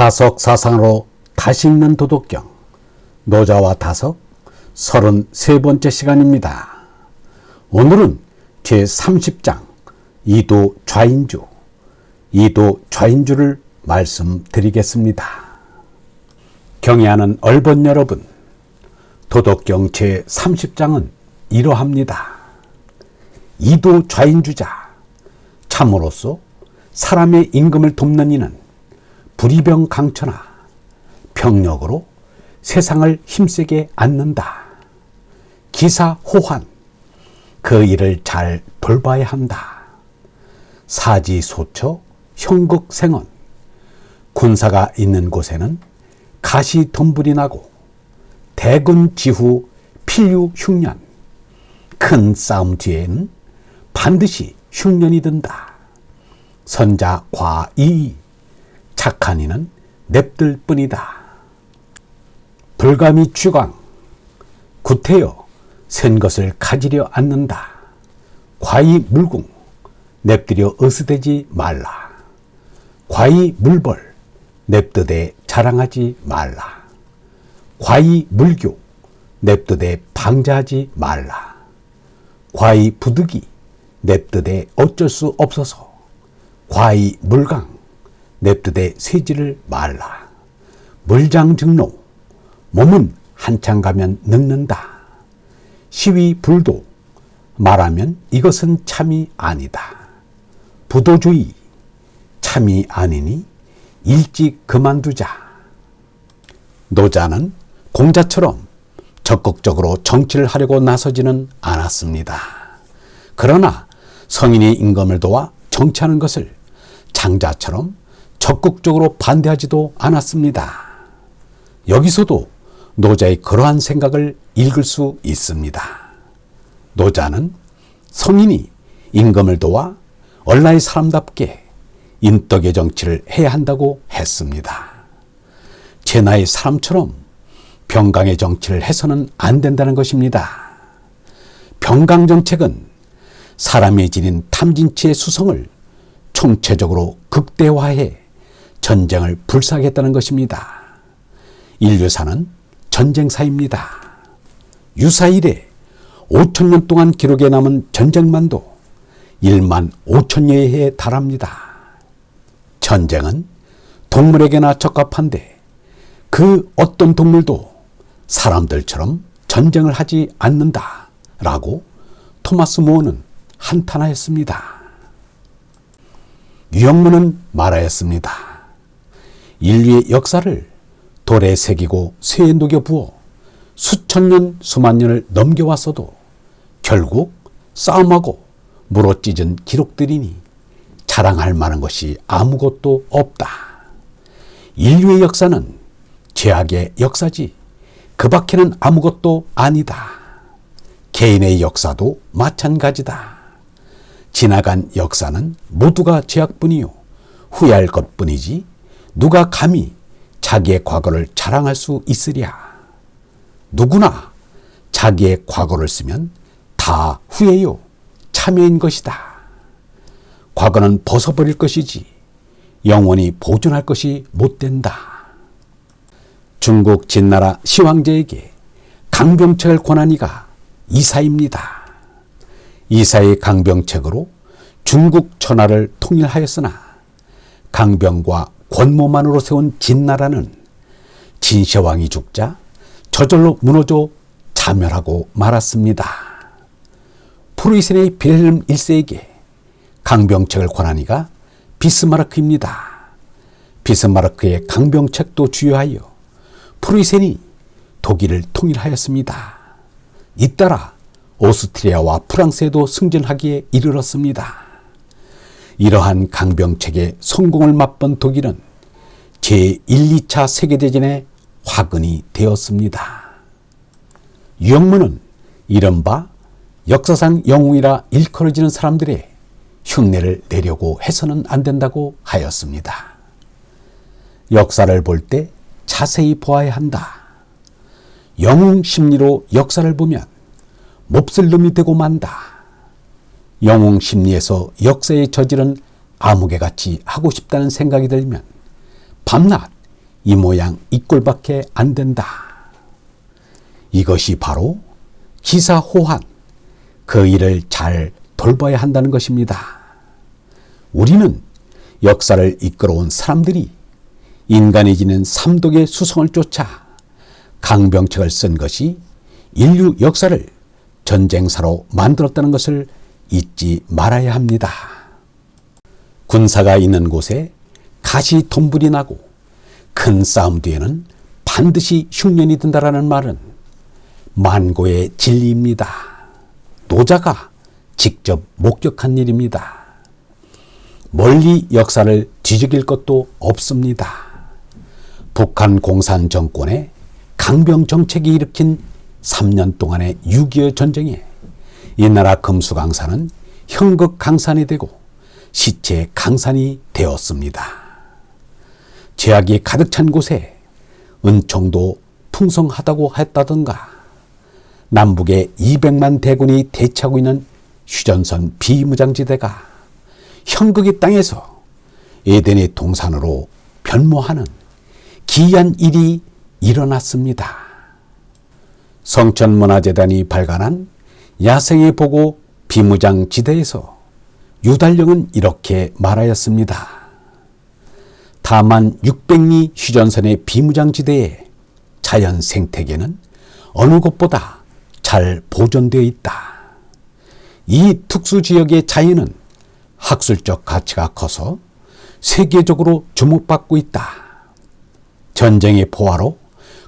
타석 사상으로 다시 읽는 도덕경 노자와 타석 33번째 시간입니다. 오늘은 제30장 이도 좌인주 이도 좌인주를 말씀드리겠습니다. 경애하는 얼번 여러분 도덕경 제30장은 이러합니다. 이도 좌인주자 참으로서 사람의 임금을 돕는 이는 불이병 강천하 병력으로 세상을 힘세게 앉는다. 기사 호환 그 일을 잘 돌봐야 한다. 사지소처 형극생원 군사가 있는 곳에는 가시 덤불이 나고 대군 지후 필유 흉년 큰 싸움 뒤에는 반드시 흉년이 든다. 선자 과이 착한 이는 냅들 뿐이다. 불감이 주광 구태여 센 것을 가지려 않는다. 과이 물궁 냅들여 어스대지 말라. 과이 물벌 냅드대 자랑하지 말라. 과이 물교 냅드대 방자하지 말라. 과이 부득이 냅드대 어쩔 수 없어서 과이 물강 냅드대 세지를 말라. 물장증노 몸은 한창 가면 늙는다. 시위 불도 말하면 이것은 참이 아니다. 부도주의 참이 아니니 일찍 그만두자. 노자는 공자처럼 적극적으로 정치를 하려고 나서지는 않았습니다. 그러나 성인이 임금을 도와 정치하는 것을 장자처럼 적극적으로 반대하지도 않았습니다. 여기서도 노자의 그러한 생각을 읽을 수 있습니다. 노자는 성인이 임금을 도와 얼라의 사람답게 인덕의 정치를 해야 한다고 했습니다. 제 나이 사람처럼 병강의 정치를 해서는 안 된다는 것입니다. 병강 정책은 사람이 지닌 탐진치의 수성을 총체적으로 극대화해 전쟁을 불사하겠다는 것입니다. 인류사는 전쟁사입니다. 유사 이래 5천년 동안 기록에 남은 전쟁만도 1만 5천여에 해 달합니다. 전쟁은 동물에게나 적합한데 그 어떤 동물도 사람들처럼 전쟁을 하지 않는다. 라고 토마스 모어는 한탄하였습니다. 유영문은 말하였습니다. 인류의 역사를 돌에 새기고 쇠에 녹여 부어 수천 년, 수만 년을 넘겨왔어도 결국 싸움하고 물어 찢은 기록들이니 자랑할 만한 것이 아무것도 없다. 인류의 역사는 죄악의 역사지 그 밖에는 아무것도 아니다. 개인의 역사도 마찬가지다. 지나간 역사는 모두가 죄악뿐이요 후회할 것뿐이지 누가 감히 자기의 과거를 자랑할 수 있으랴. 누구나 자기의 과거를 쓰면 다 후회요, 참여인 것이다. 과거는 벗어버릴 것이지 영원히 보존할 것이 못 된다. 중국 진나라 시황제에게 강병책을 권한 이가 이사입니다. 이사의 강병책으로 중국 천하를 통일하였으나 강병과 권모만으로 세운 진나라는 진셔왕이 죽자 저절로 무너져 자멸하고 말았습니다. 프로이센의 빌헬름 1세에게 강병책을 권하니가 비스마르크입니다. 비스마르크의 강병책도 주요하여 프로이센이 독일을 통일하였습니다. 잇따라 오스트리아와 프랑스에도 승전하기에 이르렀습니다. 이러한 강병책의 성공을 맛본 독일은 제1, 2차 세계대전의 화근이 되었습니다. 유영문은 이른바 역사상 영웅이라 일컬어지는 사람들의 흉내를 내려고 해서는 안 된다고 하였습니다. 역사를 볼 때 자세히 보아야 한다. 영웅 심리로 역사를 보면 몹쓸 놈이 되고 만다. 영웅 심리에서 역사의 저질은 아무개같이 하고 싶다는 생각이 들면 밤낮 이 모양 이 꼴밖에 안 된다. 이것이 바로 기사호환, 그 일을 잘 돌봐야 한다는 것입니다. 우리는 역사를 이끌어온 사람들이 인간이 지닌 삼독의 수성을 쫓아 강병책을 쓴 것이 인류 역사를 전쟁사로 만들었다는 것을 잊지 말아야 합니다. 군사가 있는 곳에 가시 돈불이 나고 큰 싸움 뒤에는 반드시 흉년이 든다라는 말은 만고의 진리입니다. 노자가 직접 목격한 일입니다. 멀리 역사를 뒤적일 것도 없습니다. 북한 공산 정권의 강병 정책이 일으킨 3년 동안의 6.25 전쟁에 이 나라 금수강산은 형극 강산이 되고 시체 강산이 되었습니다. 제약이 가득 찬 곳에 은총도 풍성하다고 했다던가 남북에 200만 대군이 대치하고 있는 휴전선 비무장지대가 형극의 땅에서 에덴의 동산으로 변모하는 기이한 일이 일어났습니다. 성천문화재단이 발간한 야생의 보고 비무장지대에서 유달령은 이렇게 말하였습니다. 다만 600리 휴전선의 비무장지대의 자연 생태계는 어느 곳보다 잘 보존되어 있다. 이 특수 지역의 자연은 학술적 가치가 커서 세계적으로 주목받고 있다. 전쟁의 포화로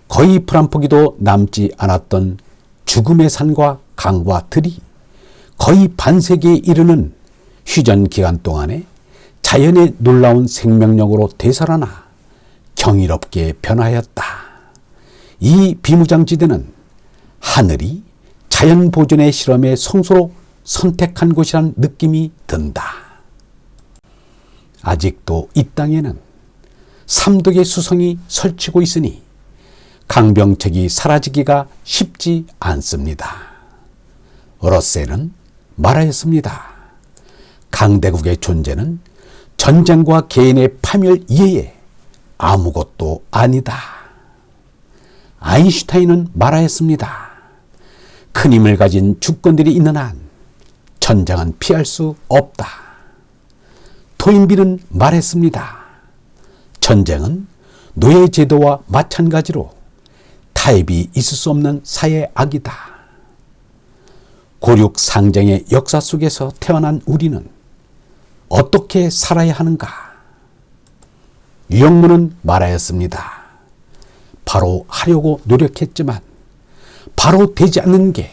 거의 포기도 남지 않았던 죽음의 산과 강과 들이 거의 반세기에 이르는 휴전 기간 동안에 자연의 놀라운 생명력으로 되살아나 경이롭게 변하였다. 이 비무장지대는 하늘이 자연 보존의 실험의 성소로 선택한 곳이란 느낌이 든다. 아직도 이 땅에는 삼독의 수성이 설치고 있으니 강병책이 사라지기가 쉽지 않습니다. 어러세는 말하였습니다. 강대국의 존재는 전쟁과 개인의 파멸 이외에 아무것도 아니다. 아인슈타인은 말하였습니다. 큰 힘을 가진 주권들이 있는 한 전쟁은 피할 수 없다. 토인비는 말했습니다. 전쟁은 노예 제도와 마찬가지로 타협이 있을 수 없는 사회 악이다. 고륙 상쟁의 역사 속에서 태어난 우리는 어떻게 살아야 하는가? 유영문은 말하였습니다. 바로 하려고 노력했지만 바로 되지 않는 게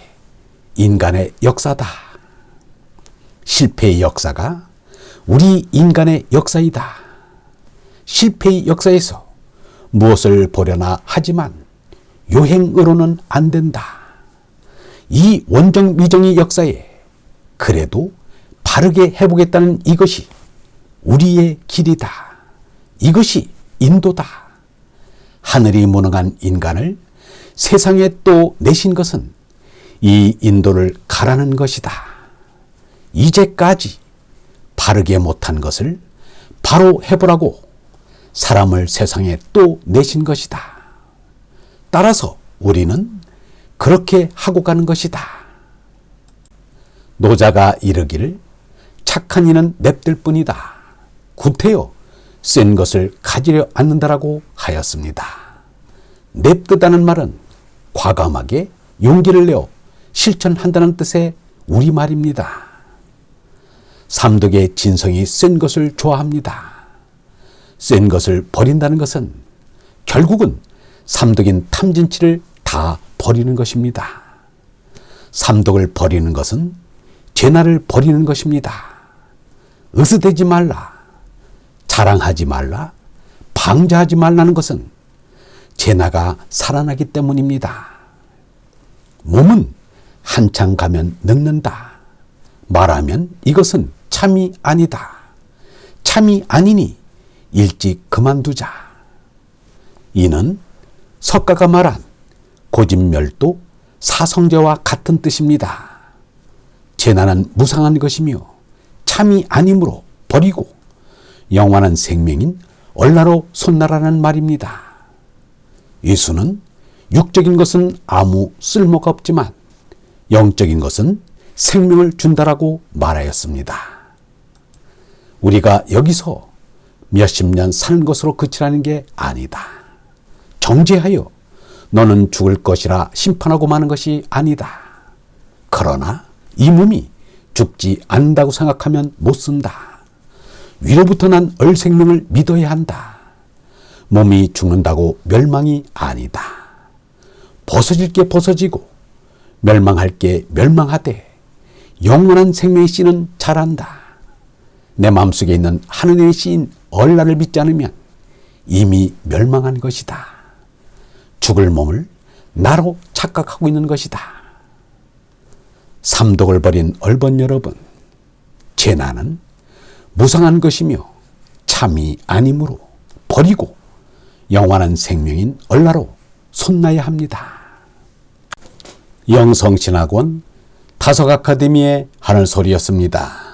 인간의 역사다. 실패의 역사가 우리 인간의 역사이다. 실패의 역사에서 무엇을 보려나 하지만 요행으로는 안 된다. 이 원정 미정의 역사에 그래도 바르게 해보겠다는 이것이 우리의 길이다. 이것이 인도다. 하늘이 무능한 인간을 세상에 또 내신 것은 이 인도를 가라는 것이다. 이제까지 바르게 못한 것을 바로 해보라고 사람을 세상에 또 내신 것이다. 따라서 우리는 그렇게 하고 가는 것이다. 노자가 이르기를 착한 이는 냅들 뿐이다. 구태여 센 것을 가지려 않는다라고 하였습니다. 냅두다는 말은 과감하게 용기를 내어 실천한다는 뜻의 우리말입니다. 삼독의 진성이 센 것을 좋아합니다. 센 것을 버린다는 것은 결국은 삼독인 탐진치를 다 버리는 것입니다. 삼독을 버리는 것은 죄나를 버리는 것입니다. 으스대지 말라, 자랑하지 말라, 방자하지 말라는 것은 제나가 살아나기 때문입니다. 몸은 한창 가면 늙는다. 말하면 이것은 참이 아니다. 참이 아니니 일찍 그만두자. 이는 석가가 말한 고집멸도 사성제와 같은 뜻입니다. 재난은 무상한 것이며 참이 아니므로 버리고 영원한 생명인 얼나로 손나라는 말입니다. 예수는 육적인 것은 아무 쓸모가 없지만 영적인 것은 생명을 준다라고 말하였습니다. 우리가 여기서 몇십 년 사는 것으로 그치라는 게 아니다. 정죄하여 너는 죽을 것이라 심판하고 마는 것이 아니다. 그러나 이 몸이 죽지 않는다고 생각하면 못 쓴다. 위로부터 난 얼생명을 믿어야 한다. 몸이 죽는다고 멸망이 아니다. 벗어질 게 벗어지고 멸망할 게 멸망하되 영원한 생명의 씨는 자란다. 내 마음속에 있는 하느님의 씨인 얼라를 믿지 않으면 이미 멸망한 것이다. 죽을 몸을 나로 착각하고 있는 것이다. 삼독을 버린 얼번 여러분, 재난은 무상한 것이며 참이 아니므로 버리고 영원한 생명인 얼라로 손나야 합니다. 영성신학원 다석 아카데미의 하늘소리였습니다.